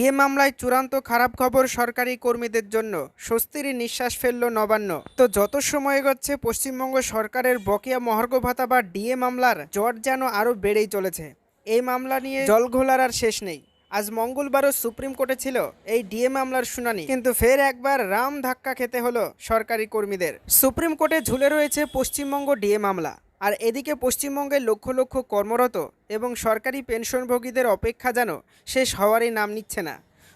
DA মামলায় চূড়ান্ত খারাপ খবর সরকারি কর্মীদের জন্য। স্বস্তির নিঃশ্বাস ফেলল নবান্ন। তো যত সময় এগোচ্ছে, পশ্চিমবঙ্গ সরকারের বকেয়া মহার্ঘ ভাতা বা ডিএ মামলার জট যেন আরও বেড়েই চলেছে। এই মামলা নিয়ে জল ঘোলার আর শেষ নেই। আজ মঙ্গলবারও সুপ্রিম কোর্টে ছিল এই ডিএ মামলার শুনানি। কিন্তু ফের একবার রাম ধাক্কা খেতে হলো সরকারি কর্মীদের। সুপ্রিম কোর্টে ঝুলে রয়েছে পশ্চিমবঙ্গ ডিএ মামলা। আর এদিকে পশ্চিমবঙ্গের লক্ষ লক্ষ কর্মরত এবং সরকারি পেনশনভোগীদের অপেক্ষা যেন শেষ হওয়ারই নাম নিচ্ছে না।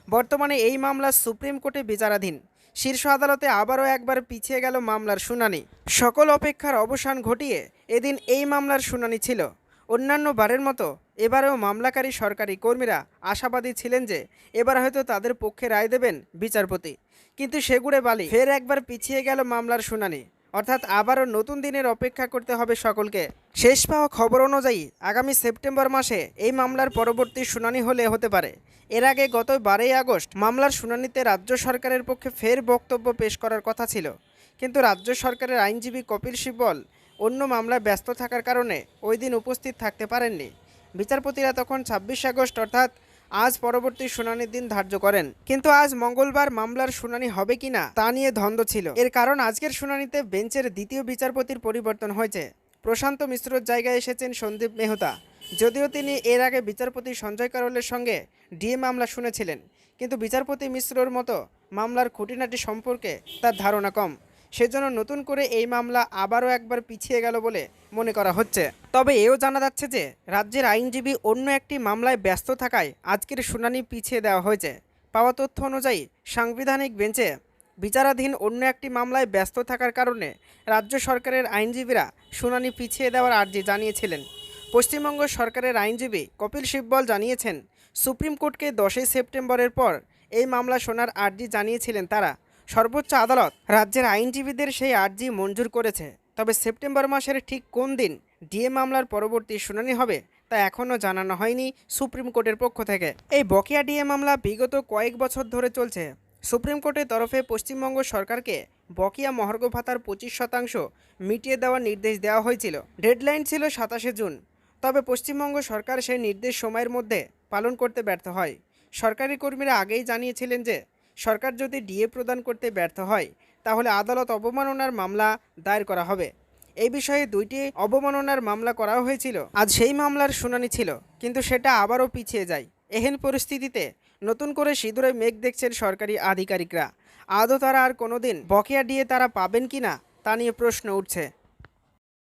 বর্তমানে এই মামলা সুপ্রিম কোর্টে বিচারাধীন। শীর্ষ আদালতে আবারও একবার পিছিয়ে গেল মামলার শুনানি। সকল অপেক্ষার অবসান ঘটিয়ে এদিন এই মামলার শুনানি ছিল। অন্যান্য বারের মতো এবারেও মামলাকারী সরকারি কর্মীরা আশাবাদী ছিলেন যে এবার হয়তো তাদের পক্ষে রায় দেবেন বিচারপতি। কিন্তু সেগুড়ে বালি ফের একবার পিছিয়ে গেল মামলার শুনানি। অর্থাৎ আবারও নতুন দিনের অপেক্ষা করতে হবে সকলকে। শেষ পাওয়া খবর অনুযায়ী আগামী সেপ্টেম্বর মাসে এই মামলার পরবর্তী শুনানি হলে হতে পারে। এর আগে গত বারোই আগস্ট মামলার শুনানিতে রাজ্য সরকারের পক্ষে ফের বক্তব্য পেশ করার কথা ছিল। কিন্তু রাজ্য সরকারের আইনজীবী কপিল সিব্বল অন্য মামলায় ব্যস্ত থাকার কারণে ওই দিন উপস্থিত থাকতে পারেননি। বিচারপতিরা তখন ছাব্বিশ আগস্ট অর্থাৎ আজ পরবর্তী শুনানির দিন ধার্য করেন। কিন্তু আজ মঙ্গলবার মামলার শুনানি হবে কিনা তা নিয়ে দ্বন্দ্ব ছিল। এর কারণ আজকের শুনানিতে বেঞ্চের দ্বিতীয় বিচারপতির পরিবর্তন হয়েছে। প্রশান্ত মিশ্রর জায়গায় এসেছেন সন্দীপ মেহতা। যদিও তিনি এর আগে বিচারপতি সঞ্জয় কারোলের সঙ্গে ডিএ মামলা শুনেছিলেন। কিন্তু বিচারপতি মিশ্রর মতো মামলার খুঁটিনাটি সম্পর্কে তার ধারণা কম। সেজন্য নতুন করে এই মামলা আবারও একবার পিছিয়ে গেল বলে মনে করা হচ্ছে। তবে এও জানা যাচ্ছে যে, রাজ্যের আইনজীবী অন্য একটি মামলায় ব্যস্ত থাকায় আজকের শুনানি পিছিয়ে দেওয়া হয়েছে। পাওয়া তথ্য অনুযায়ী, সাংবিধানিক বেঞ্চে বিচারাধীন অন্য একটি মামলায় ব্যস্ত থাকার কারণে রাজ্য সরকারের আইনজীবীরা শুনানি পিছিয়ে দেওয়ার আর্জি জানিয়েছিলেন। পশ্চিমবঙ্গ সরকারের আইনজীবী কপিল সিব্বল জানিয়েছেন, সুপ্রিম কোর্টকে দশই সেপ্টেম্বরের পর এই মামলা শোনার আর্জি জানিয়েছিলেন তারা। সর্বোচ্চ আদালত রাজ্যের আইনজীবীদের সেই আর্জি মঞ্জুর করেছে। তবে সেপ্টেম্বর মাসের ঠিক কোন দিন ডিএ মামলার পরবর্তী শুনানি হবে তা এখনও জানানো হয়নি সুপ্রিম কোর্টের পক্ষ থেকে। এই বকেয়া ডিএ মামলা বিগত কয়েক বছর ধরে চলছে। সুপ্রিম কোর্টের তরফে পশ্চিমবঙ্গ সরকারকে বকেয়া মহার্ঘ ভাতার পঁচিশ শতাংশ মিটিয়ে দেওয়ার নির্দেশ দেওয়া হয়েছিল। ডেডলাইন ছিল সাতাশে জুন। তবে পশ্চিমবঙ্গ সরকার সেই নির্দেশ সময়ের মধ্যে পালন করতে ব্যর্থ হয়। সরকারি কর্মীরা আগেই জানিয়েছিলেন যে সরকার যদি ডিএ প্রদান করতে ব্যর্থ হয়, তাহলে আদালত অবমাননার মামলা দায়ের করা হবে। এই বিষয়ে দুইটি অবমাননার মামলা করা হয়েছিল। আজ সেই মামলার শুনানি ছিল, কিন্তু সেটা আবারও পিছিয়ে যায়। এহেন পরিস্থিতিতে নতুন করে সিঁদুরে মেঘ দেখছেন সরকারি আধিকারিকরা। আদৌ তারা আর কোনোদিন বকেয়া ডিএ তারা পাবেন কি না তা নিয়ে প্রশ্ন উঠছে।